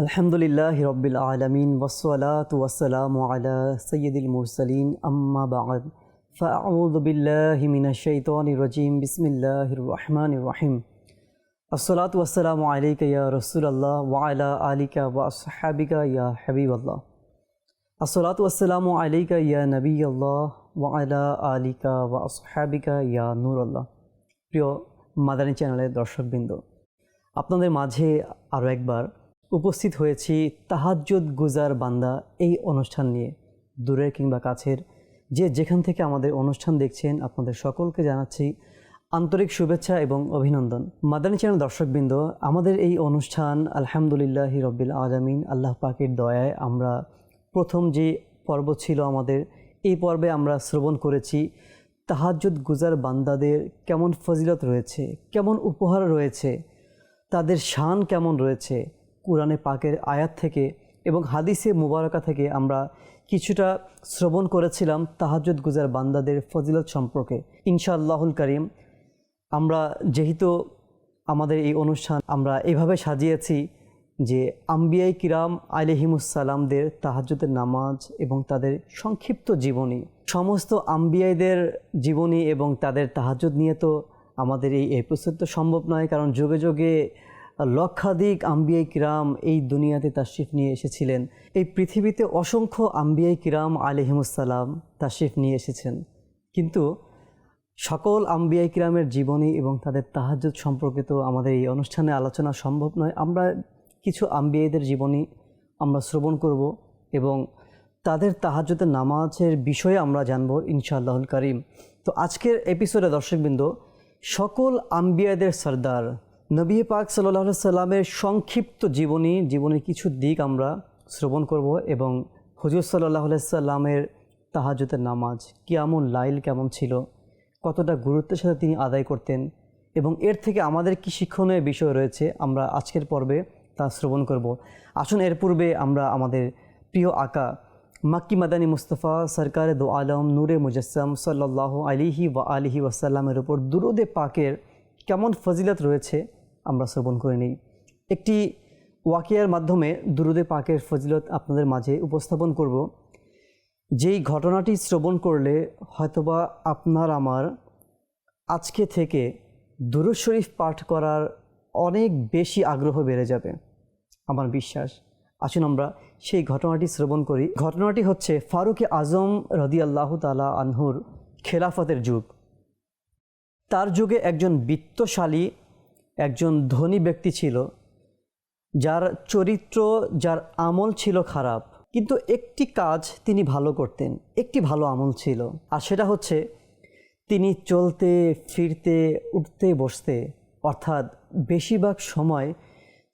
আলহামদুলিল্লাহ রব্বিল আলমিন ওসলাত ওয়াসালাম আলা সৈয়দুল মুরসালিন আম্মা বাদ فأعوذ بالله من الشيطان الرجيم بسم الله الرحمن الرحيم الصلاة والسلام عليك يا رسول الله وعلى آلك وأصحابك يا حبيب الله الصلاة والسلام عليك يا نبي الله وعلى آلك وأصحابك يا نور الله প্রিয় মাদানী চ্যানেলের দর্শকবৃন্দ আপনাদের মাঝে আরও একবার উপস্থিত হয়েছি তাহাজ্জুদ গুজার বান্দা এই অনুষ্ঠান নিয়ে। দূরের কিংবা কাছের যে যেখান থেকে আমাদের অনুষ্ঠান দেখছেন, আপনাদের সকলকে জানাচ্ছি আন্তরিক শুভেচ্ছা এবং অভিনন্দন। মাদানী চ্যানেল দর্শকবৃন্দ, আমাদের এই অনুষ্ঠান আলহামদুলিল্লাহ রব্বিল আলমিন, আল্লাহ পাকের দয়ায় আমরা প্রথম যে পর্ব ছিল আমাদের, এই পর্বে আমরা শ্রবণ করেছি তাহাজ্জুদ গুজার বান্দাদের কেমন ফজিলত রয়েছে, কেমন উপহার রয়েছে, তাদের শান কেমন রয়েছে কোরআনে পাকের আয়াত থেকে এবং হাদিসে মুবারকা থেকে আমরা কিছুটা শ্রবণ করেছিলাম তাহাজ্জুদ গুজার বান্দাদের ফজিলত সম্পর্কে। ইনশাআল্লাহুল করিম, আমরা যেহেতু আমাদের এই অনুষ্ঠান আমরা এভাবে সাজিয়েছি যে আম্বিয়াই কিরাম আলিহিমুসালামদের তাহাজ্জুদের নামাজ এবং তাদের সংক্ষিপ্ত জীবনী, সমস্ত আম্বিয়াইদের জীবনী এবং তাদের তাহাজ্জুদ নিয়ে তো আমাদের এই এপিসোড তো সম্ভব নয়, কারণ যুগে যুগে লক্ষাধিক আম্বিয়াই কিরাম এই দুনিয়াতে তাশরিফ নিয়ে এসেছিলেন। এই পৃথিবীতে অসংখ্য আম্বিয়াই কিরাম আলিহিমুসালাম তাশরিফ নিয়ে এসেছেন। কিন্তু সকল আম্বিয়াই কিরামের জীবনী এবং তাদের তাহাজ্জুদ সম্পর্কে তো আমাদের এই অনুষ্ঠানে আলোচনা সম্ভব নয়। আমরা কিছু আম্বিয়াইদের জীবনী আমরা শ্রবণ করব এবং তাদের তাহাজ্জুদের নামাজের বিষয়ে আমরা জানব ইনশাআল্লাহুল করিম। তো আজকের এপিসোডে দর্শকবৃন্দ, সকল আম্বিয়াদের সর্দার নবী পাক সাল্লাহ সাল্লামের সংক্ষিপ্ত জীবনী, জীবনের কিছু দিক আমরা শ্রবণ করব এবং হুজুর সাল্লাহ সাল্লামের তাহাজুতের নামাজ কিয়ামুল লাইল কেমন ছিল, কতটা গুরুত্বের সাথে তিনি আদায় করতেন এবং এর থেকে আমাদের কি শিক্ষণীয় বিষয় রয়েছে আমরা আজকের পর্বে তা শ্রবণ করব। আসুন এর পূর্বে আমরা আমাদের প্রিয় আকা মাক্কি মাদানী মুস্তফা সরকারে দো আলম নূরে মুজাসম সাল্লাহ আলিহি ওয়া আলিহি ওয়াসাল্লামের উপর দুরুদে পাকের কেমন ফজিলত রয়েছে আমরা শ্রবণ করে নিই। একটি ওয়াকিয়ার মাধ্যমে দুরুদে পাকের ফজিলত আপনাদের মাঝে উপস্থাপন করব। যেই ঘটনাটি শ্রবণ করলে হয়তোবা আপনার আমার আজকে থেকে দুরুদ শরীফ পাঠ করার অনেক বেশি আগ্রহ বেড়ে যাবে, আমার বিশ্বাস। আসুন আমরা সেই ঘটনাটি শ্রবণ করি। ঘটনাটি হচ্ছে ফারুকে আজম রদি আল্লাহ তালা আনহুর খেলাফতের যুগ। তার যুগে একজন বিত্তশালী একজন ধনী ব্যক্তি ছিল, যার চরিত্র, যার আমল ছিল খারাপ, কিন্তু একটি কাজ তিনি ভালো করতেন, একটি ভালো আমল ছিল, আর সেটা হচ্ছে তিনি চলতে, ফিরতে, উঠতে, বসতে, অর্থাৎ বেশিরভাগ সময়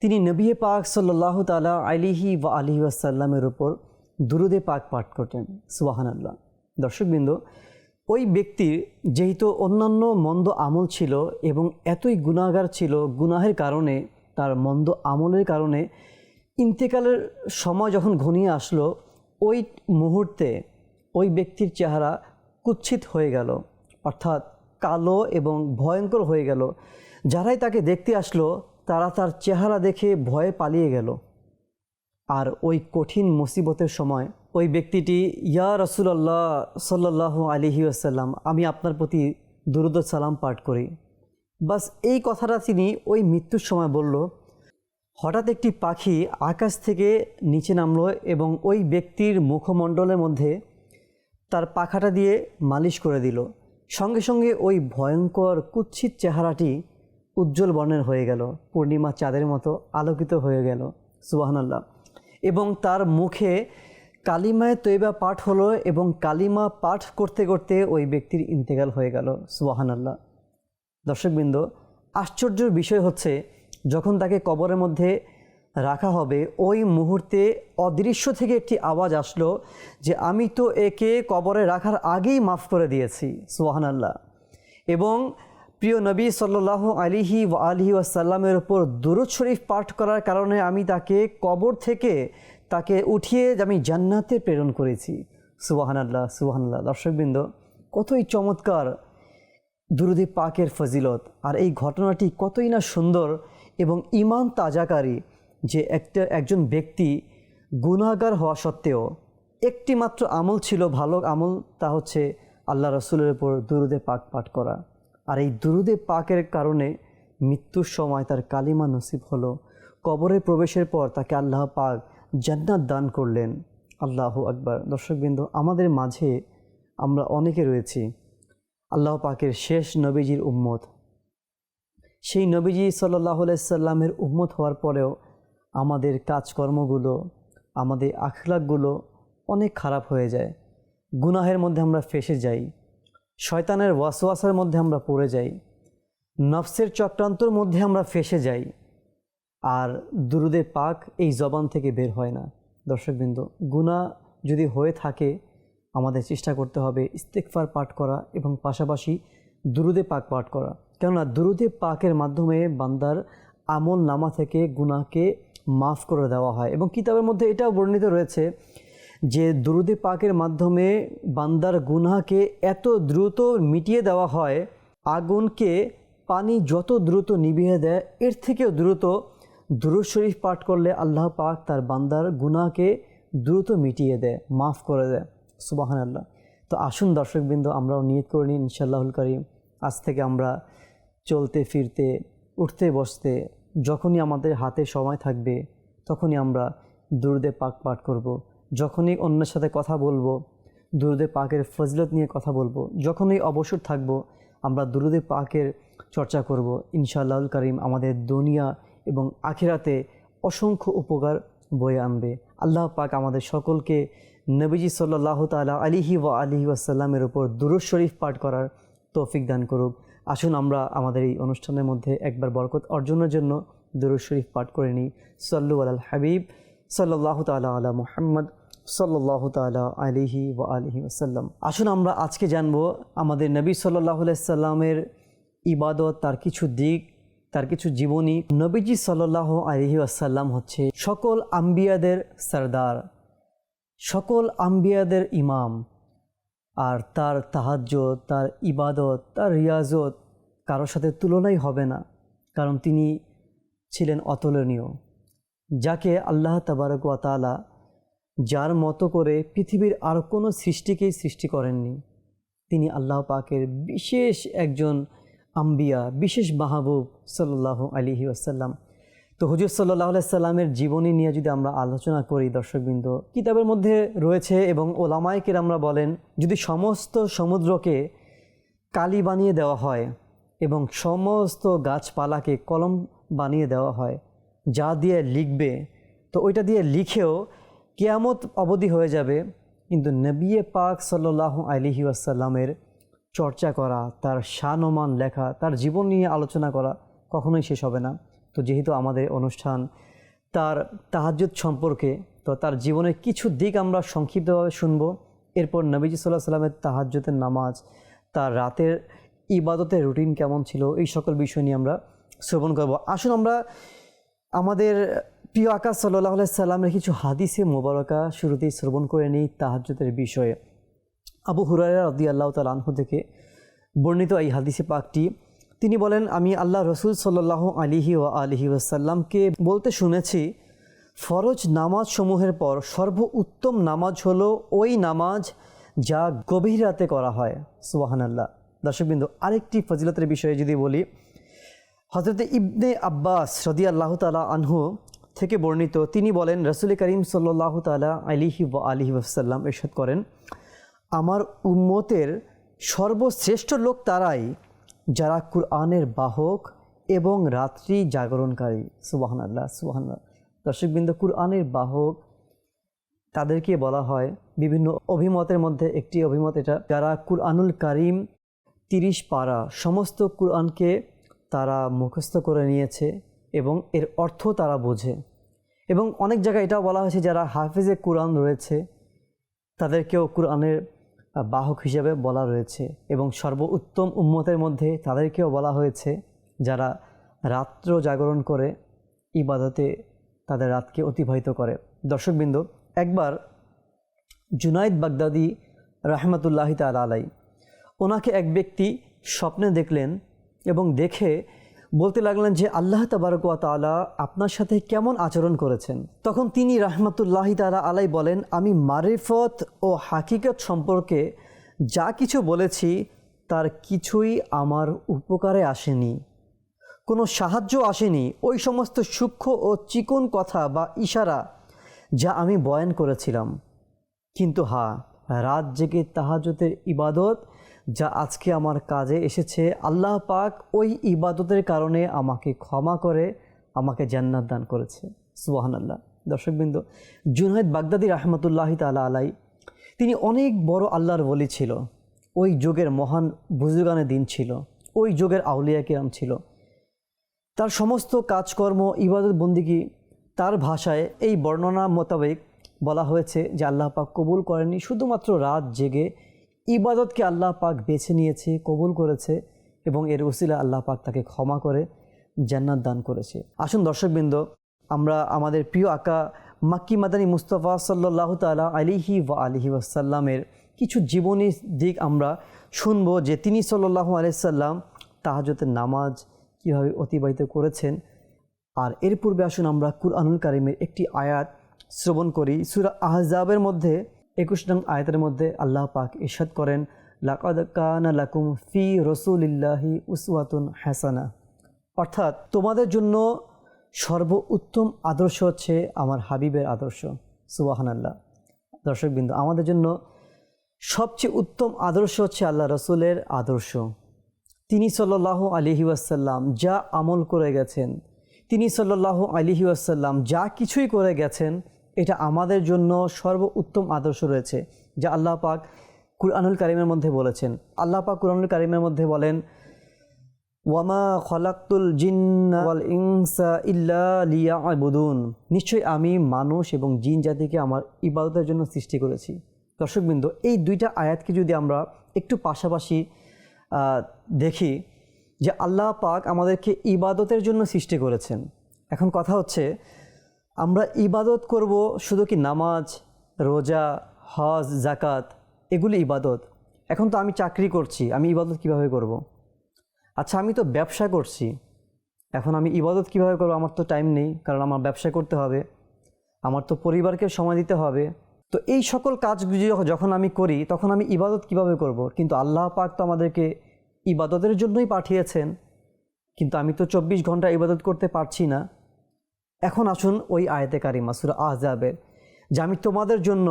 তিনি নবিয়ে পাক সাল্লাহ তালা আলিহি বা আলিহি আসাল্লামের উপর দুরুদে পাক পাঠ করতেন সুবাহান আল্লাহ দর্শকবৃন্দ ওই ব্যক্তির যেহেতু অন্যান্য মন্দ আমল ছিল এবং এতই গুণাগার ছিল গুনাহের কারণে, তার মন্দ আমলের কারণে ইন্তেকালের সময় যখন ঘনিয়ে আসলো, ওই মুহূর্তে ওই ব্যক্তির চেহারা কুচ্ছিত হয়ে গেল, অর্থাৎ কালো এবং ভয়ঙ্কর হয়ে গেল। যারাই তাকে দেখতে আসলো, তারা তার চেহারা দেখে ভয়ে পালিয়ে গেল। আর ওই কঠিন মুসিবতের সময় ওই ব্যক্তিটি, ইয়া রসুলাল্লাহ সাল্লাহ আলিহি আসাল্লাম আমি আপনার প্রতি দুরুদ সালাম পাঠ করি। বাস এই কথাটা তিনি ওই মৃত্যুর সময় বলল। হঠাৎ একটি পাখি আকাশ থেকে নিচে নামলো এবং ওই ব্যক্তির মুখমণ্ডলের মধ্যে তার পাখাটা দিয়ে মালিশ করে দিল। সঙ্গে সঙ্গে ওই ভয়ঙ্কর কুৎসিত চেহারাটি উজ্জ্বল বর্ণের হয়ে গেল। পূর্ণিমা চাঁদের মতো আলোকিত হয়ে গেল। সুবাহান্লাহ এবং তার মুখে কালিমায় তৈবা পাঠ হলো এবং কালিমা পাঠ করতে করতে ওই ব্যক্তির ইন্তেকাল হয়ে গেল সুবাহান আল্লাহ দর্শকবৃন্দ, আশ্চর্যের বিষয় হচ্ছে, যখন তাকে কবরের মধ্যে রাখা হবে, ওই মুহূর্তে অদৃশ্য থেকে একটি আওয়াজ আসলো যে, আমি তো একে কবরে রাখার আগেই মাফ করে দিয়েছি সুবাহান আল্লাহ এবং প্রিয় নবী সাল্লাহ আলিহি ও আলহি ওয়াসাল্লামের উপর দুরুদ শরীফ পাঠ করার কারণে আমি তাকে কবর থেকে তাকে উঠিয়ে আমি জান্নাতে প্রেরণ করেছি। সুবাহান আল্লাহ সুবাহান আল্লাহ দর্শকবৃন্দ, কতই চমৎকার। দুরুদি পাকের ফজিলত। আর এই ঘটনাটি কতই না সুন্দর এবং ইমান তাজাকারী যে একটা, একজন ব্যক্তি গুনাহগার হওয়া সত্ত্বেও একটি মাত্র আমল ছিল ভালো আমল, তা হচ্ছে আল্লাহ রসুলের উপর দুরুদে পাক পাঠ করা। আর এই দুরুদে পাকের কারণে মৃত্যুর সময় তার কালিমা নসিব হলো। কবরে প্রবেশের পর তাকে আল্লাহ পাক জান্নাত দান করলেন। আল্লাহ আকবার। দর্শকবৃন্দ, আমাদের মাঝে আমরা অনেকে রয়েছি। আল্লাহ পাকের শেষ নবীজির উম্মত। সেই নবীজি সাল্লাহ সাল্লামের উম্মত হওয়ার পরেও আমাদের কাজকর্মগুলো, আমাদের আখলাকগুলো অনেক খারাপ হয়ে যায়। গুনাহের মধ্যে আমরা ফেসে যাই। শয়তানের ওয়াসওয়াসার মধ্যে আমরা পড়ে যাই। নফসের চক্রান্তর মধ্যে আমরা ফেসে যাই। আর দুরুদে পাক এই জবান থেকে বের হয় না। দর্শকবৃন্দ গুণা যদি হয়ে থাকে, আমাদের চেষ্টা করতে হবে ইস্তেকফার পাঠ করা এবং পাশাপাশি দুরুদে পাক পাঠ করা। কেননা দুরুদে পাকের মাধ্যমে বান্দার আমল নামা থেকে গুনাহকে মাফ করে দেওয়া হয় এবং কিতাবের মধ্যে এটাও বর্ণিত রয়েছে যে দুরুদে পাকের মাধ্যমে বান্দার গুনাহকে এত দ্রুত মিটিয়ে দেওয়া হয়, আগুনকে পানি যত দ্রুত নিভিয়ে দেয়, এর থেকেও দ্রুত দুরুদ শরীফ পাঠ করলে আল্লাহ পাক তার বান্দার গুনাহকে দ্রুত মিটিয়ে দেয়, মাফ করে দেয়। সুবাহান আল্লাহ তো আসুন দর্শকবৃন্দ, আমরাও নিয়ত করে নিই ইনশাল্লাহুল করিম। আজ থেকে আমরা চলতে, ফিরতে, উঠতে, বসতে, যখনই আমাদের হাতে সময় থাকবে, তখনই আমরা দুরুদে পাক পাঠ করব। যখনই অন্যের সাথে কথা বলব, দুরুদে পাকের ফজলত নিয়ে কথা বলব, যখনই অবসর থাকব, আমরা দুরুদে পাকের চর্চা করব। ইনশাআল্লাহুল করিম, আমাদের দুনিয়া এবং আখিরাতে অসংখ্য উপকার বয়ে আনবে। আল্লাহ পাক আমাদের সকলকে নবীজি সাল্লাহ তালা আলিহি ওয়া আলিহি ওয়াসাল্লামের উপর দুরুদ শরীফ পাঠ করার তৌফিক দান করুক। আসুন আমরা আমাদের এই অনুষ্ঠানের মধ্যে একবার বরকত অর্জনের জন্য দুরুদ শরীফ পাঠ করে নিই। সাল্লু আল হাবিব সাল্লাহ তালা আলা মুহাম্মদ সাল্লাহ তালা আলিহি ওয়া আলিহি ওসাল্লাম আসুন আমরা আজকে জানব আমাদের নবী সাল্লাহ সাল্লামের ইবাদত তার কিছু দিক তার কিছু জীবনী নবীজি সাল্লাহ আলহি আসাল্লাম হচ্ছে সকল আম্বিয়াদের সরদার, সকল আম্বিয়াদের ইমাম। আর তার তাহাজ্য তার ইবাদত, তার রিয়াজত কারোর সাথে তুলনাই হবে না, কারণ তিনি ছিলেন অতুলনীয়। যাকে আল্লাহ তাবারক তালা যার মতো করে পৃথিবীর আর কোনো সৃষ্টিকেই সৃষ্টি করেননি। তিনি আল্লাহ পাকের বিশেষ একজন আম্বিয়া, বিশেষ মাহবুব সাল্লাহ আলিহি আসাল্লাম তো হুজুর সাল্লাহ সাল্লামের জীবনী নিয়ে যদি আমরা আলোচনা করি, দর্শকবৃন্দ, কিতাবের মধ্যে রয়েছে এবং ওলামাইকের আমরা বলেন, যদি সমস্ত সমুদ্রকে কালি বানিয়ে দেওয়া হয় এবং সমস্ত গাছপালাকে কলম বানিয়ে দেওয়া হয়, যা দিয়ে লিখবে, তো ওইটা দিয়ে লিখেও কেয়ামত অবধি হয়ে যাবে। কিন্তু নবিয়ে পাক সাল্লাহ আলিহি আসাল্লামের চর্চা করা, তার শানমান লেখা, তার জীবন নিয়ে আলোচনা করা কখনোই শেষ হবে না। তো যেহেতু আমাদের অনুষ্ঠান, তার তাহাজ্জুদ সম্পর্কে, তো তার জীবনের কিছু দিক আমরা সংক্ষিপ্তভাবে শুনব। এরপর নবীজি সাল্লাহ সাল্লামের তাহাজ্জুদের নামাজ, তার রাতের ইবাদতের রুটিন কেমন ছিল, এই সকল বিষয় নিয়ে আমরা শ্রবণ করব। আসুন আমরা আমাদের প্রিয় আকাশ সাল্লাহ সাল্লামের কিছু হাদিসে মোবারকা শুরুতেই শ্রবণ করে নিই তাহাজ্জুদের বিষয়ে। আবু হুরারা রদি আল্লাহ তালাহু থেকে বর্ণিত এই হাদিসে পাকটি। তিনি বলেন, আমি আল্লাহ রসুল সাল্লাহ আলিহি ও আলিহি ওসাল্লামকে বলতে শুনেছি, ফরজ নামাজ সমূহের পর সর্ব উত্তম নামাজ হলো ওই নামাজ যা গভীর রাতে করা হয়। সুবাহান আল্লাহ দর্শকবিন্দু, আরেকটি ফজিলতের বিষয়ে যদি বলি হজরত ইবনে আব্বাস রদি আল্লাহ তালা আনহু থেকে বর্ণিত, তিনি বলেন, রসুল করিম সাল্লাহ তালা আলিহি ও আলিহি ওসাল্লাম এরশাদ করেন আমার উম্মতের সর্বশ্রেষ্ঠ লোক তারাই, যারা কুরআনের বাহক এবং রাত্রি জাগরণকারী। সুবাহান আল্লাহ সুবাহান দর্শকবৃন্দ, কুরআনের বাহক তাদেরকে বলা হয় বিভিন্ন অভিমতের মধ্যে একটি অভিমত এটা, যারা কুরআনুল কারিম তিরিশ পারা সমস্ত কুরআনকে তারা মুখস্থ করে নিয়েছে এবং এর অর্থ তারা বোঝে। এবং অনেক জায়গায় এটাও বলা হয়েছে, যারা হাফিজে কুরআন রয়েছে, তাদেরকেও কুরআনের বাহক হিসেবে বলা রয়েছে এবং সর্ব উত্তম উম্মতের মধ্যে তাদেরকেও বলা হয়েছে যারা রাত্র জাগরণ করে ইবাদতে তাদের রাতকে অতিবাহিত করে। দর্শকবৃন্দ, একবার জুনাইদ বাগদাদি রাহমাতুল্লাহি তাল আলাই ওনাকে এক ব্যক্তি স্বপ্নে দেখলেন এবং দেখে বলতে লাগলেন যে আল্লাহ তাবারকুয়া তালা আপনার সাথে কেমন আচরণ করেছেন? তখন তিনি রাহমাতুল্লাহি তালা আলাই বলেন, আমি মারিফত ও হাকিকত সম্পর্কে যা কিছু বলেছি, তার কিছুই আমার উপকারে আসেনি। কোনো সাহায্য আসেনি। ওই সমস্ত সূক্ষ্ম ও চিকন কথা বা ইশারা যা আমি বয়ান করেছিলাম। কিন্তু হা, রাত জেগে তাহাজতের ইবাদত যা আজকে আমার কাজে এসেছে, আল্লাহ পাক ওই ইবাদতের কারণে আমাকে ক্ষমা করে, আমাকে জান্নাত দান করেছে। সুবাহান আল্লাহ দর্শকবৃন্দ জুনায়দ বাগদাদি রহমতুল্লাহি তালা আলাই তিনি অনেক বড় আল্লাহর বলি ছিল। ওই যুগের মহান বুজুগানে দিন ছিল। ওই যুগের আউলিয়া কিরাম ছিল। তার সমস্ত কাজকর্ম, ইবাদত বন্দিগি তার ভাষায় এই বর্ণনা মোতাবেক বলা হয়েছে যে আল্লাহ পাক কবুল করেনি শুধুমাত্র রাত জেগে ইবাদতকে আল্লাহ পাক বেছে নিয়েছে, কবুল করেছে এবং এর ওসিলা আল্লাহ পাক তাকে ক্ষমা করে, জান্নাত দান করেছে। আসুন দর্শকবৃন্দ, আমরা আমাদের প্রিয় আকা মাক্কি মাদানী মুস্তফা সাল্লাহ তালা আলিহি ওয়া আলিহি ওয়াসাল্লামের কিছু জীবনী দিক আমরা শুনব যে তিনি সাল্লাহ আলাইসাল্লাম তাহাজতের নামাজ কীভাবে অতিবাহিত করেছেন। আর এর পূর্বে আসুন আমরা কুরআনুল কারিমের একটি আয়াত শ্রবণ করি। সুরা আহজাবের মধ্যে একুশ নং আয়তের মধ্যে আল্লাহ পাক ইরশাদ করেন, লাকাদ কানা লাকুম ফি রসুলিল্লাহি উসওয়াতুন হাসানা। অর্থাৎ তোমাদের জন্য সর্ব উত্তম আদর্শ হচ্ছে আমার হাবিবের আদর্শ সুবাহান আল্লাহ দর্শকবৃন্দ আমাদের জন্য সবচেয়ে উত্তম আদর্শ হচ্ছে আল্লাহ রসুলের আদর্শ। তিনি সাল্লাহ আলিহি ওয়াসাল্লাম যা আমল করে গেছেন, তিনি সাল্লাহ আলিহি ওয়াসাল্লাম যা কিছুই করে গেছেন এটা আমাদের জন্য সর্ব উত্তম আদর্শ রয়েছে, যা আল্লাহ পাক কুরআনুল কারিমের মধ্যে বলেছেন। আল্লাহ পাক কুরআনুল কারিমের মধ্যে বলেন, ওয়ামা খলাক্তুল জিন্না ওয়াল ইনসা ইল্লা লিয়া আবুদুন নিশ্চয়ই আমি মানুষ এবং জিন জাতিকে আমার ইবাদতের জন্য সৃষ্টি করেছি। দর্শকবৃন্দ এই দুইটা আয়াতকে যদি আমরা একটু পাশাপাশি দেখি যে আল্লাহ পাক আমাদেরকে ইবাদতের জন্য সৃষ্টি করেছেন। এখন কথা হচ্ছে আমরা ইবাদত করব শুধু কি নামাজ, রোজা, হজ জাকাত এগুলি ইবাদত। এখন তো আমি চাকরি করছি, আমি ইবাদত কীভাবে করব। আচ্ছা আমি তো ব্যবসা করছি। এখন আমি ইবাদত কীভাবে করব আমার তো টাইম নেই, কারণ আমার ব্যবসা করতে হবে। আমার তো পরিবারকে সময় দিতে হবে। তো এই সকল কাজগুলি যখন আমি করি, তখন আমি ইবাদত কীভাবে করব। কিন্তু আল্লাহ পাক তো আমাদেরকে ইবাদতের জন্যই পাঠিয়েছেন। কিন্তু আমি তো চব্বিশ ঘণ্টা ইবাদত করতে পারছি না। এখন আসুন ওই আয়তে কারিমা, সুরা আহজাবের। যে আমি তোমাদের জন্য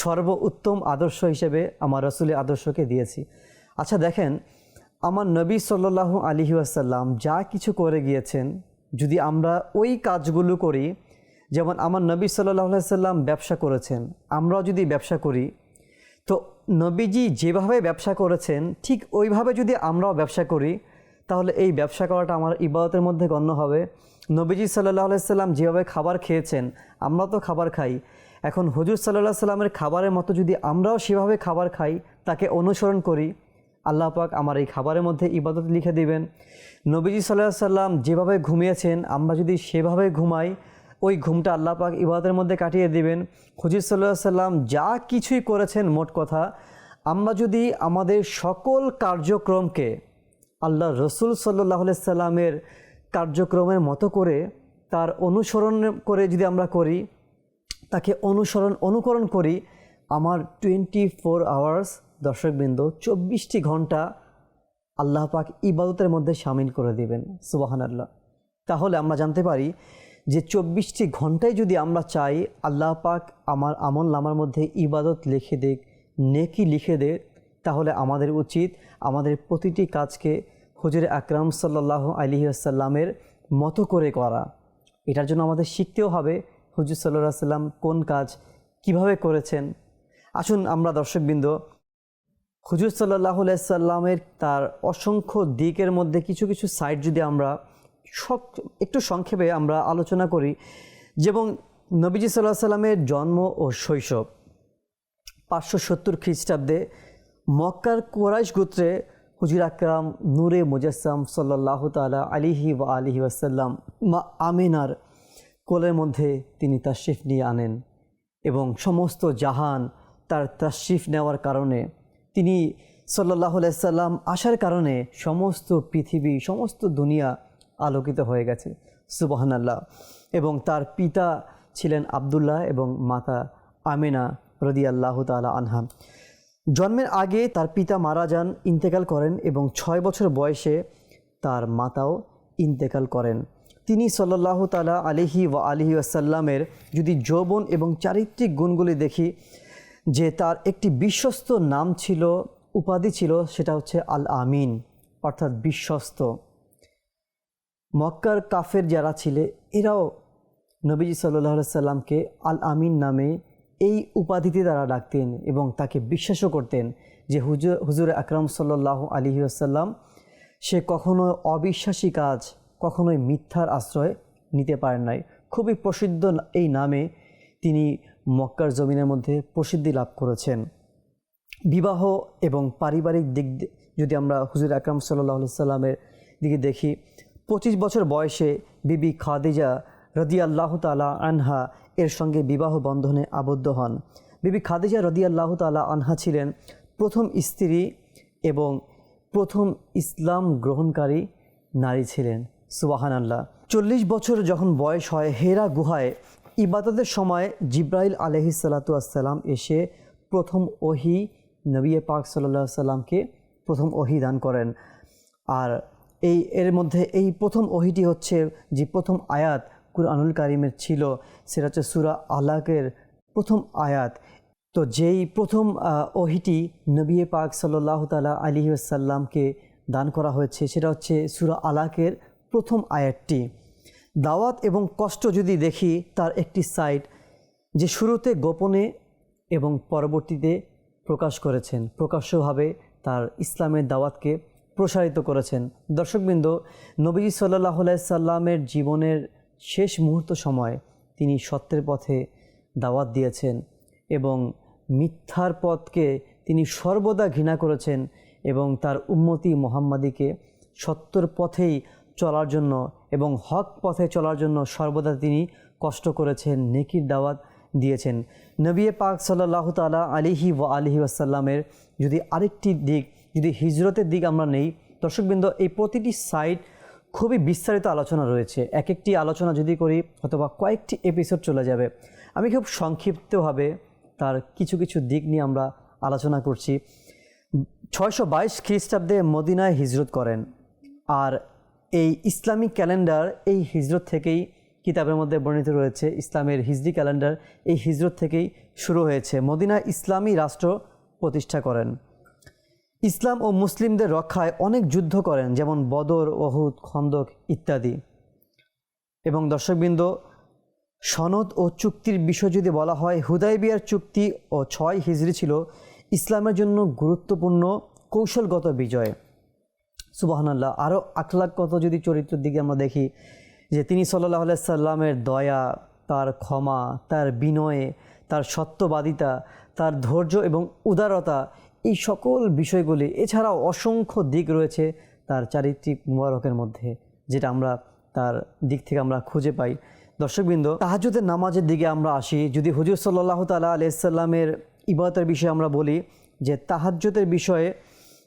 সর্ব উত্তম আদর্শ হিসেবে আমার রসুলের আদর্শকে দিয়েছি। আচ্ছা দেখেন, আমার নবী সাল্লাল্লাহু আলিহি আসাল্লাম যা কিছু করে গিয়েছেন, যদি আমরা ওই কাজগুলো করি, যেমন আমার নবী সাল্লাহ সাল্লাম ব্যবসা করেছেন, আমরাও যদি ব্যবসা করি, তো নবীজি যেভাবে ব্যবসা করেছেন, ঠিক ওইভাবে যদি আমরাও ব্যবসা করি, তাহলে এই ব্যবসা করাটা আমার ইবাদতের মধ্যে গণ্য হবে। নবীজি সাল্লাহ সাল্লাম যেভাবে খাবার খেয়েছেন, আমরা তো খাবার খাই। এখন হজুর সাল্লাহ সাল্লামের খাবারের মতো যদি আমরাও সেভাবে খাবার খাই, তাকে অনুসরণ করি, আল্লাহ পাক আমার এই খাবারের মধ্যে ইবাদত লিখে দিবেন। নবীজি সাল্লাহ সাল্লাম যেভাবে ঘুমিয়েছেন, আমরা যদি সেভাবে ঘুমাই, ওই ঘুমটা আল্লাহ পাক ইবাদতের মধ্যে কাটিয়ে দিবেন। হুজুর সাল্লাহ সাল্লাম যা কিছুই করেছেন, মোট কথা, আমরা যদি আমাদের সকল কার্যক্রমকে আল্লাহ রসুল সাল্লাহ সাল্লামের কার্যক্রমের মতো করে তার অনুসরণ করে যদি আমরা করি, তাকে অনুসরণ, অনুকরণ করি, আমার টোয়েন্টি ফোর আওয়ার্স দর্শকবৃন্দ, চব্বিশটি ঘণ্টা আল্লাহ পাক ইবাদতের মধ্যে সামিল করে দিবেন সুবাহান আল্লাহ তাহলে আমরা জানতে পারি যে চব্বিশটি ঘন্টায় যদি আমরা চাই, আল্লাহ পাক আমার আমল নামার মধ্যে ইবাদত লিখে দেখ নেকি লিখে দে, তাহলে আমাদের উচিত আমাদের প্রতিটি কাজকে হুজুর আকরাম সাল্লাহ আলী আসাল্লামের মতো করে করা। এটার জন্য আমাদের শিখতেও হবে হুজুর সাল্লাহ সাল্লাম কোন কাজ কীভাবে করেছেন। আসুন আমরা দর্শকবৃন্দ, হুজুর সাল্লাহ সাল্লামের তার অসংখ্য দিকের মধ্যে কিছু কিছু সাইট যদি আমরা সব একটু সংক্ষেপে আমরা আলোচনা করি, যেমন নবীজি সাল্লাহ সাল্লামের জন্ম ও শৈশব। পাঁচশো সত্তর খ্রিস্টাব্দে মক্কার কোরাইশ গোত্রে হুজুর আকরাম নূরে মুজাসসাম সাল্লাহ তালা আলিহি ওয়া আলিহি ওয়াসাল্লাম মা আমিনার কোলের মধ্যে তিনি তাশরিফ নিয়ে আনেন এবং সমস্ত জাহান তার তাশরিফ নেওয়ার কারণে তিনি সাল্লাহ সাল্লাম আসার কারণে সমস্ত পৃথিবী, সমস্ত দুনিয়া আলোকিত হয়ে গেছে। সুবাহান আল্লাহ এবং তার পিতা ছিলেন আবদুল্লাহ এবং মাতা আমিনা রদি আল্লাহ তালা আনহা। জন্মের আগে তার পিতা মারা যান, ইন্তেকাল করেন এবং ছয় বছর বয়সে তার মাতাও ইন্তেকাল করেন। তিনি সাল্লাহ তালা আলিহি ওয়া আলিহি আসাল্লামের যদি যৌবন এবং চারিত্রিক গুণগুলি দেখি, যে তার একটি বিশ্বস্ত নাম ছিল, উপাধি ছিল, সেটা হচ্ছে আল আমিন, অর্থাৎ বিশ্বস্ত। মক্কার কাফের যারা ছিলে, এরাও নবীজি সাল্লাহ সাল্লামকে আল আমিন নামে এই উপাধিতে তারা ডাকতেন এবং তাকে বিশ্বাসও করতেন যে হুজুর হুজুর আকরাম সাল্লাহ আলী আসাল্লাম সে কখনো অবিশ্বাসী কাজ, কখনোই মিথ্যার আশ্রয় নিতে পারেন নাই। খুবই প্রসিদ্ধ এই নামে তিনি মক্কার জমিনের মধ্যে প্রসিদ্ধি লাভ করেছেন। বিবাহ এবং পারিবারিক দিক যদি আমরা হুজুর আকরাম সাল্লাহ সাল্লামের দিকে দেখি, পঁচিশ বছর বয়সে বিবি খাদিজা রদি আল্লাহ তালা আনহা এর সঙ্গে বিবাহ বন্ধনে আবদ্ধ হন। বিবি খাদিজা রদি আল্লাহ তালা আনহা ছিলেন প্রথম স্ত্রী এবং প্রথম ইসলাম গ্রহণকারী নারী ছিলেন। সুবাহান আল্লাহ চল্লিশ বছর যখন বয়স হয়, হেরা গুহায় ইবাদতের সময় জিব্রাইল আলহি সাল্লাতাম এসে প্রথম ওহি নবী পাক সাল্লাহ সাল্লামকে প্রথম ওহি দান করেন। আর এই, এর মধ্যে এই প্রথম ওহিটি হচ্ছে যে প্রথম আয়াত কুরআনুল কারিমের ছিল, সেটা হচ্ছে সুরা আলাকের প্রথম আয়াত। তো যেই প্রথম ওহিটি নবী পাক সাল্লাহ তালা আলী সাল্লামকে দান করা হয়েছে, সেটা হচ্ছে সুরা আলাকের প্রথম আয়াতটি। দাওয়াত এবং কষ্ট যদি দেখি, তার একটি সাইড যে শুরুতে গোপনে এবং পরবর্তীতে প্রকাশ করেছেন, প্রকাশ্যভাবে তার ইসলামের দাওয়াতকে প্রসারিত করেছেন। দর্শকবৃন্দ নবীজি সাল্লাহ সাল্লামের জীবনের শেষ মুহূর্ত সময় তিনি সত্যের পথে দাওয়াত দিয়েছেন এবং মিথ্যার পথকে তিনি সর্বদা ঘৃণা করেছেন এবং তার উম্মতি মোহাম্মদীকে সত্যর পথেই চলার জন্য এবং হক পথে চলার জন্য সর্বদা তিনি কষ্ট করেছেন, নেকির দাওয়াত দিয়েছেন। নবী পাক সাল্লাহ তালা আলিহি ও আলিহি আসাল্লামের যদি আরেকটি দিক, যদি হিজরতের দিক আমরা নেই, দর্শকবৃন্দ, এই প্রতিটি সাইট খুবই বিস্তারিত আলোচনা রয়েছে। এক একটি আলোচনা যদি করি, অথবা কয়েকটি এপিসোড চলে যাবে। আমি খুব সংক্ষিপ্তভাবে তার কিছু কিছু দিক নিয়ে আমরা আলোচনা করছি। ছয়শো বাইশ খ্রিস্টাব্দে মদিনায় হিজরত করেন। আর এই ইসলামিক ক্যালেন্ডার এই হিজরত থেকেই কিতাবের মধ্যে বর্ণিত রয়েছে। ইসলামের হিজরি ক্যালেন্ডার এই হিজরত থেকেই শুরু হয়েছে। মদিনা ইসলামী রাষ্ট্র প্রতিষ্ঠা করেন। ইসলাম ও মুসলিমদের রক্ষায় অনেক যুদ্ধ করেন, যেমন বদর, ওহুদ, খন্দক ইত্যাদি। এবং দর্শকবৃন্দ, সনদ ও চুক্তির বিষয় যদি বলা হয়, হুদাইবিয়ার চুক্তি ও ছয় হিজরি ছিল ইসলামের জন্য গুরুত্বপূর্ণ কৌশলগত বিজয়। সুবাহান্লাহ আরও আখলাকগত যদি চরিত্রের দিকে আমরা দেখি, যে তিনি সাল্লাহ সাল্লামের দয়া, তার ক্ষমা, তার বিনয়ে, তার সত্যবাদিতা, তার ধৈর্য এবং উদারতা এই সকল বিষয়গুলি, এছাড়াও অসংখ্য দিক রয়েছে তার চারিত্রিক মুবারকের মধ্যে, যেটা আমরা তার দিক থেকে আমরা খুঁজে পাই। দর্শকবৃন্দ তাহাজুদের নামাজের দিকে আমরা আসি। যদি হুজুর সাল্লাহ তালা আলাইসাল্লামের ইবাদতের বিষয়ে আমরা বলি যে তাহাজ্জুদের বিষয়ে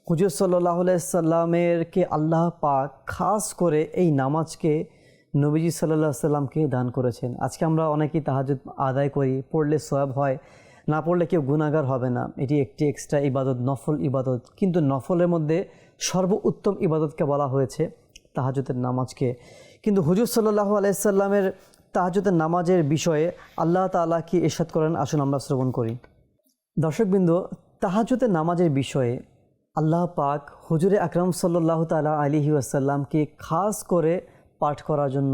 হুজুর সাল্লাহ সাল্লামেরকে আল্লাহ পাক খাস করে এই নামাজকে নবীজি সাল্লাহ সাল্লামকে দান করেছেন। আজকে আমরা অনেকেই তাহাজুদ আদায় করি, পড়লে সয়াব হয়। না পড়লে কেউ গুণাগার হবে না। এটি একটি এক্সট্রা ইবাদত, নফল ইবাদত। কিন্তু নফলের মধ্যে সর্বোত্তম ইবাদতকে বলা হয়েছে তাহাজুদের নামাজকে। কিন্তু হুজুর সাল্লাহ আলাইসাল্লামের তাহাজুদের নামাজের বিষয়ে আল্লাহ তাআলা কি এরশাদ করেন? আসুন আমরা শ্রবণ করি। দর্শকবৃন্দ তাহাজুদের নামাজের বিষয়ে আল্লাহ পাক হুজুরে আকরাম সাল্লাহ তালা আলিহি আসাল্লামকে খাস করে পাঠ করার জন্য,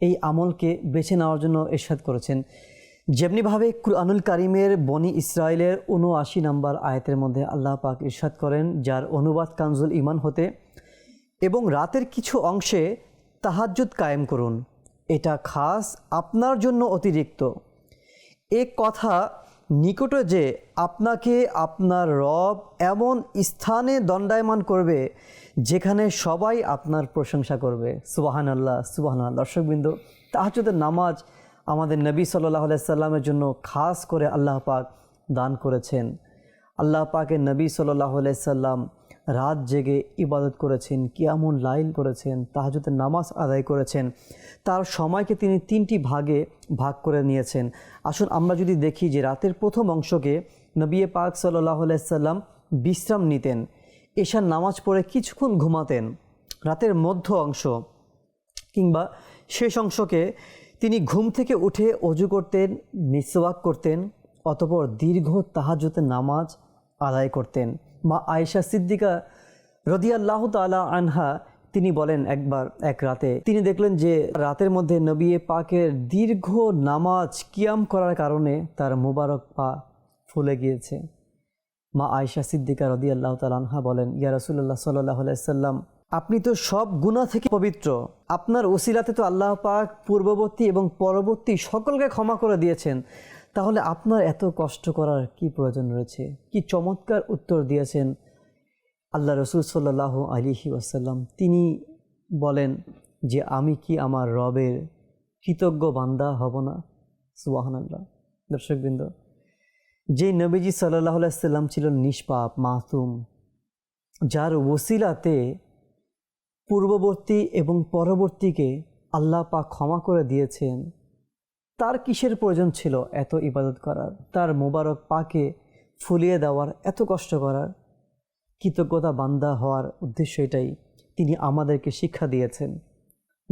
এই আমলকে বেছে নেওয়ার জন্য এরশাদ করেছেন। যেমনিভাবে কুরআনুল কারিমের বনি ইসরায়েলের উনআশি নম্বর আয়াতের মধ্যে আল্লাহ পাক ইরশাদ করেন, যার অনুবাদ কানজুল ইমান হতে। এবং রাতের কিছু অংশে তাহাজ্জুদ কায়েম করুন। এটা খাস আপনার জন্য অতিরিক্ত। এ কথা নিকটে যে আপনাকে আপনার রব এমন স্থানে দণ্ডায়মান করবে, যেখানে সবাই আপনার প্রশংসা করবে। সুবাহান আল্লাহ সুবাহান আল্লাহ দর্শকবৃন্দ তাহাজুদের নামাজ আমাদের নবী সাল্লাহ সাল্লামের জন্য খাস করে আল্লাহ পাক দান করেছেন। আল্লাহ পাকের নবী সাল্লাহ সাল্লাম রাত জেগে ইবাদত করেছেন, কিয়ামুল লাইল করেছেন তাহাজুদের নামাজ আদায় করেছেন। তার সময়কে তিনি তিনটি ভাগে ভাগ করে নিয়েছেন। আসুন আমরা যদি দেখি যে রাতের প্রথম অংশকে নবী পাক সাল্লাহ সাল্লাম বিশ্রাম নিতেন, এশার নামাজ পড়ে কিছুক্ষণ ঘুমাতেন। রাতের মধ্য অংশ কিংবা শেষ অংশকে তিনি ঘুম থেকে উঠে অজু করতেন মিসওয়াক করতেন, অতপর দীর্ঘ তাহাজুতে নামাজ আদায় করতেন। মা আয়েশা সিদ্দিকা রদিয়াল্লাহ তালা আনহা তিনি বলেন একবার, এক রাতে, তিনি দেখলেন যে রাতের মধ্যে নবী পাকের দীর্ঘ নামাজ কিয়াম করার কারণে তার মুবারক পা ফুলে গিয়েছে। মা আয়েশা সিদ্দিকা রদি আল্লাহ তালানহা বলেন, ইয়া রসুল্লাহ সাল্লাহ সাল্লাম আপনি তো সব গুণা থেকে পবিত্র। আপনার ওসিলাতে তো আল্লাহ পাক পূর্ববর্তী এবং পরবর্তী সকলকে ক্ষমা করে দিয়েছেন। তাহলে আপনার এত কষ্ট করার কি প্রয়োজন রয়েছে? কি চমৎকার উত্তর দিয়েছেন আল্লাহ রসুল সাল্লাহ আলিহি ওয়াসাল্লাম। তিনি বলেন যে, আমি কি আমার রবের কৃতজ্ঞ বান্দা হব না? সুবাহান আল্লাহ দর্শকবৃন্দ, যে নবীজি সাল্লাহ সাল্লাম ছিল নিষ্পাপ, মাসুম, যার ওসিলাতে পূর্ববর্তী এবং পরবর্তীকে আল্লাহ পাক ক্ষমা করে দিয়েছেন। তার কিসের প্রয়োজন ছিল এত ইবাদত করার? তার মোবারক পাকে ফুলিয়ে দেওয়ার এত কষ্ট করার? কৃতজ্ঞতা বান্দা হওয়ার উদ্দেশ্য এটাই। তিনি আমাদেরকে শিক্ষা দিয়েছেন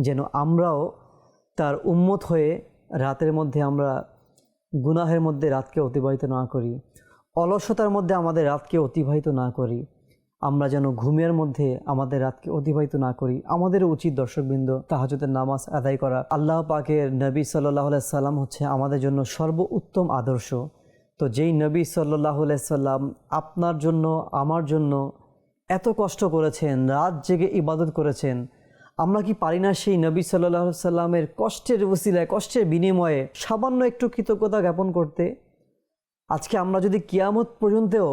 যেন আমরাও তার উম্মত হয়ে রাতের মধ্যে আমরা গুনাহের মধ্যে রাতকে অতিবাহিত না করি। অলসতার মধ্যে আমাদের রাতকে অতিবাহিত না করি। আমরা যেন ঘুমের মধ্যে আমাদের রাতকে অতিবাহিত না করি। আমাদের উচিত দর্শকবৃন্দ তাহাজুদের নামাজ আদায় করা। আল্লাহ পাকের নবী সাল্লাহ সাল্লাম হচ্ছে আমাদের জন্য সর্ব উত্তম আদর্শ। তো যেই নবী সাল্লাহ সাল্লাম আপনার জন্য, আমার জন্য এত কষ্ট করেছেন, রাত জেগে ইবাদত করেছেন, আমরা কি পারি না সেই নবী সাল্লাহ সাল্লামের কষ্টের ওসিলায়, কষ্টের বিনিময়ে সামান্য একটু কৃতজ্ঞতা জ্ঞাপন করতে? আজকে আমরা যদি কিয়ামত পর্যন্তও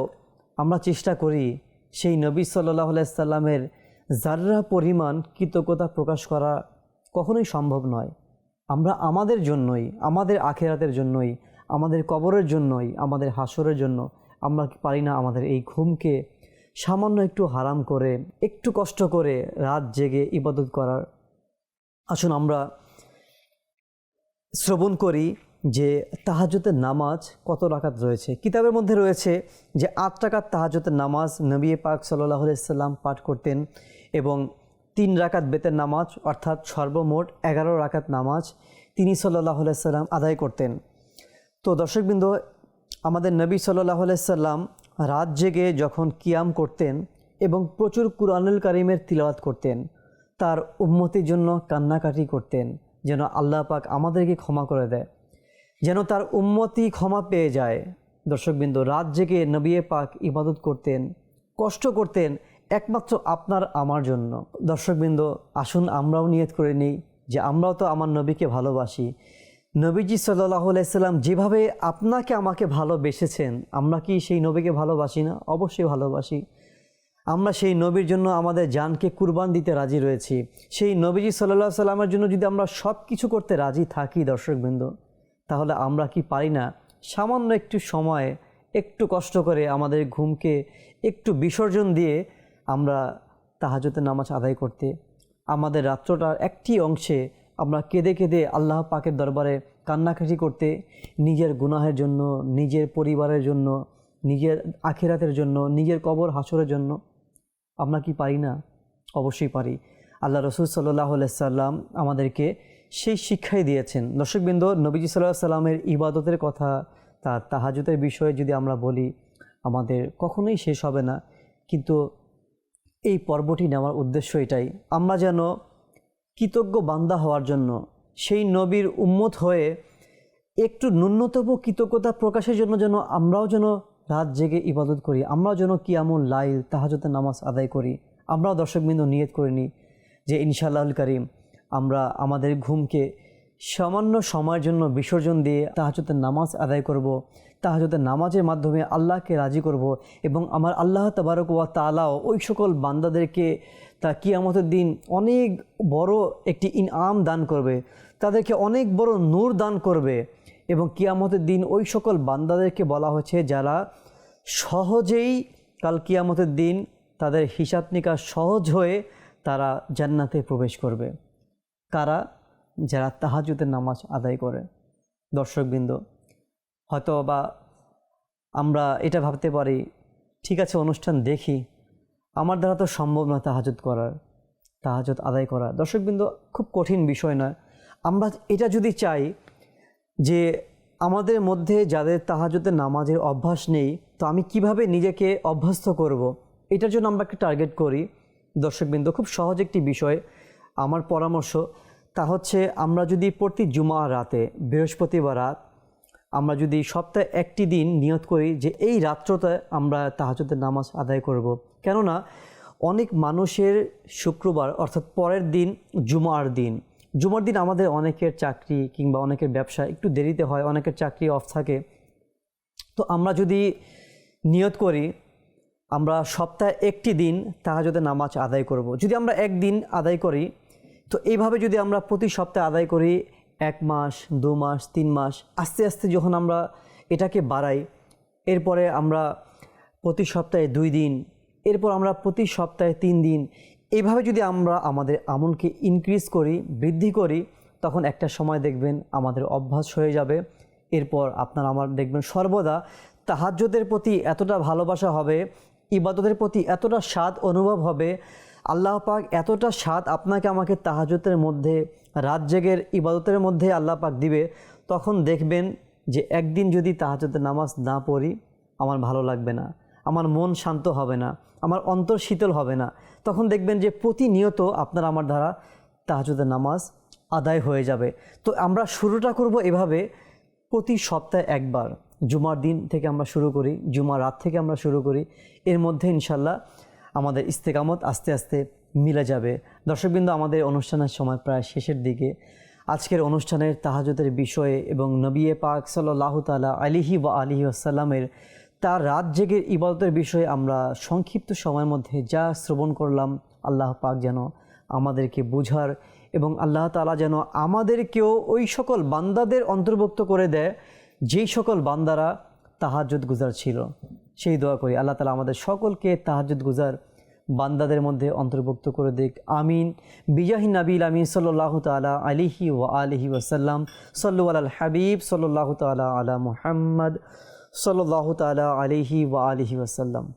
আমরা চেষ্টা করি সেই নবী সাল্লাহ সাল্লামের যার্রা পরিমাণ কৃতজ্ঞতা প্রকাশ করা কখনোই সম্ভব নয়। আমরা আমাদের জন্যই, আমাদের আখেরাতের জন্যই, আমাদের কবরের জন্যই, আমাদের হাসরের জন্য আমরা পারি না আমাদের এই ঘুমকে সামান্য একটু হারাম করে, একটু কষ্ট করে রাত জেগে ইবাদত করার। আসুন আমরা শ্রবণ করি। যে তাহাজতের নামাজ কত রাকাত রয়েছে? কিতাবের মধ্যে রয়েছে যে আট টাকার তাহাজতের নামাজ নবী পাক সাল্লাহ সাল্লাম পাঠ করতেন এবং তিন রাকাত বেতের নামাজ, অর্থাৎ সর্বমোট এগারো রাকাত নামাজ তিনি সাল্লাহ সাল্লাম আদায় করতেন। তো দর্শকবৃন্দ, আমাদের নবী সাল্লাহ সাল্লাম রাত জেগে যখন কিয়াম করতেন এবং প্রচুর কুরআনুল কারিমের তিলাওয়াত করতেন, তার উন্মতির জন্য কান্নাকাটি করতেন, যেন আল্লাহ পাক আমাদেরকে ক্ষমা করে দেয়। যেন তার উন্মতি ক্ষমা পেয়ে যায়। দর্শকবৃন্দ রাত জেগে নবিয়ে পাক ইবাদত করতেন, কষ্ট করতেন একমাত্র আপনার আমার জন্য। দর্শকবৃন্দ, আসুন আমরাও নিয়ত করে নিই যে আমরাও তো আমার নবীকে ভালোবাসি। নবীজি সাল্লাহ সাল্লাম যেভাবে আপনাকে আমাকে ভালোবেসেছেন, আমরা কি সেই নবীকে ভালোবাসি না? অবশ্যই ভালোবাসি। আমরা সেই নবীর জন্য আমাদের জানকে কুরবান দিতে রাজি রয়েছি। সেই নবীজি সাল্লাহ সাল্লামের জন্য যদি আমরা সব কিছু করতে রাজি থাকি, দর্শকবৃন্দ তাহলে আমরা কি পারি না? সামান্য একটু সময়, একটু কষ্ট করে আমাদের ঘুমকে একটু বিসর্জন দিয়ে আমরা তাহাজতে নামাজ আদায় করতে, আমাদের রাত্রটার একটি অংশে আমরা কেঁদে কেঁদে আল্লাহ পাকের দরবারে কান্নাকাটি করতে, নিজের গুনাহের জন্য, নিজের পরিবারের জন্য, নিজের আখেরাতের জন্য, নিজের কবর হাসরের জন্য আমরা কি পারি না? অবশ্যই পারি। আল্লাহ রসুল সাল্লাহ সাল্লাম আমাদেরকে সেই শিক্ষাই দিয়েছেন। দর্শকবৃন্দ, নবীজি সাল্লাহ সাল্লামের ইবাদতের কথা, তার তাহাজুতের বিষয়ে যদি আমরা বলি, আমাদের কখনোই শেষ হবে না। কিন্তু এই পর্বটি নেওয়ার উদ্দেশ্য এটাই। আমরা যেন কৃতজ্ঞ বান্দা হওয়ার জন্য, সেই নবীর উম্মত হয়ে একটু ন্যূনতম কৃতজ্ঞতা প্রকাশের জন্য যেন আমরাও যেন রাত জেগে ইবাদত করি, আমরাও যেন কিয়ামুল লাইল তাহাজতে নামাজ আদায় করি। আমরাও দর্শকবৃন্দ নিয়ত করে নিই যে ইনশাআল্লাহুল করিম আমরা আমাদের ঘুমকে সামান্য সময়ের জন্য বিসর্জন দিয়ে তাহাজতের নামাজ আদায় করব। তাহাজতের নামাজের মাধ্যমে আল্লাহকে রাজি করব এবং আমার আল্লাহ তবারক ওয়া তালাও ওই সকল বান্দাদেরকে তা কিয়ামতের দিন অনেক বড় একটি ইনআম দান করবে তাদেরকে অনেক বড় নূর দান করবে এবং কিয়ামতের দিন ওই সকল বান্দাদেরকে বলা হচ্ছে যারা সহজেই কাল কিয়ামতের দিন তাদের হিসাব নিকাশ সহজ হয়ে তারা জান্নাতে প্রবেশ করবে কারা যারা তাহাজুদের নামাজ আদায় করে? দর্শকবৃন্দ হয়তো বা আমরা এটা ভাবতে পারি, ঠিক আছে, অনুষ্ঠান দেখি, আমার দ্বারা তো সম্ভব না তাহাজুদ করার তাহাজুদ আদায় করা দর্শকবৃন্দ, খুব কঠিন বিষয় নয়। আমরা এটা যদি চাই যে আমাদের মধ্যে যাদের তাহাজুদের নামাজের অভ্যাস নেই, তো আমি কীভাবে নিজেকে অভ্যস্ত করব। এটার জন্য আমরা একটা টার্গেট করি। দর্শকবৃন্দ, খুব সহজ একটি বিষয় আমার পরামর্শ, তা হচ্ছে আমরা যদি প্রতি জুমা রাতে, বৃহস্পতিবার রাত, আমরা যদি সপ্তাহে একটি দিন নিয়ত করি যে এই রাত্রতে আমরা তাহাজুদের নামাজ আদায় করব। কেননা, অনেক মানুষের শুক্রবার, অর্থাৎ পরের দিন জুমার দিন জুমার দিন আমাদের অনেকের চাকরি কিংবা অনেকের ব্যবসা একটু দেরিতে হয়, অনেকের চাকরি অফ থাকে তো আমরা যদি নিয়ত করি, আমরা সপ্তাহে একটি দিন তাহাজুদের নামাজ আদায় করব। যদি আমরা একদিন আদায় করি তো এইভাবে যদি আমরা প্রতি সপ্তাহে আদায় করি, এক মাস, দু মাস, তিন মাস, আস্তে আস্তে যখন আমরা এটাকে বাড়াই, এরপরে আমরা প্রতি সপ্তাহে দুই দিন, এরপর আমরা প্রতি সপ্তাহে তিন দিন, এইভাবে যদি আমরা আমাদের আমলকে ইনক্রিজ করি, বৃদ্ধি করি, তখন একটা সময় দেখবেন আমাদের অভ্যাস হয়ে যাবে। এরপর আপনার আমার দেখবেন সর্বদা তাহাজ্যদের প্রতি এতটা ভালোবাসা হবে, ইবাদতের প্রতি এতটা স্বাদ অনুভব হবে আল্লাহ পাক এতটা স্বাদ আপনাকে আমাকে তাহাজতের মধ্যে, রাত জেগের ইবাদতের মধ্যে আল্লাহ পাক দিবে, তখন দেখবেন যে একদিন যদি তাহাজতের নামাজ না পড়ি, আমার ভালো লাগবে না, আমার মন শান্ত হবে না, আমার অন্তর শীতল হবে না। তখন দেখবেন যে প্রতিনিয়ত আপনার আমার দ্বারা তাহাজুদের নামাজ আদায় হয়ে যাবে। তো আমরা শুরুটা করব এভাবে প্রতি সপ্তাহে একবার। জুমার দিন থেকে আমরা শুরু করি, জুমার রাত থেকে আমরা শুরু করি। এর মধ্যে ইনশাল্লাহ আমাদের ইস্তেকামত আস্তে আস্তে মিলে যাবে। দর্শকবৃন্দ, আমাদের অনুষ্ঠানের সময় প্রায় শেষের দিকে আজকের অনুষ্ঠানের তাহাজতের বিষয়ে এবং নবিয়ে পাক সাল্লাহ তালা আলিহি বা আলিহি আসাল্লামের তার রাত জেগের ইবাদতের বিষয়ে আমরা সংক্ষিপ্ত সময়ের মধ্যে যা শ্রবণ করলাম, আল্লাহ পাক যেন আমাদেরকে বোঝার এবং আল্লাহ তালা যেন আমাদেরকেও ওই সকল বান্দাদের অন্তর্ভুক্ত করে দেয়, যেই সকল বান্দারা তাহাজুদ গুজার ছিল। সেই দোয়া করি। আল্লাহ তালা আমাদের সকলকে তাহাজুদ গুজার বান্দাদের মধ্যে অন্তর্ভুক্ত করে দিক। আমিন। বিজাহি নাবিল আমিন সাল্লাহ তালা আলিহি ও আলিহি ওসাল্লাম সল্লু আল হাবিব সল্লাহ তালা আলা মুহাম্মদ সল্লাহ তালা আলিহি ও আলিহি ওসাল্লাম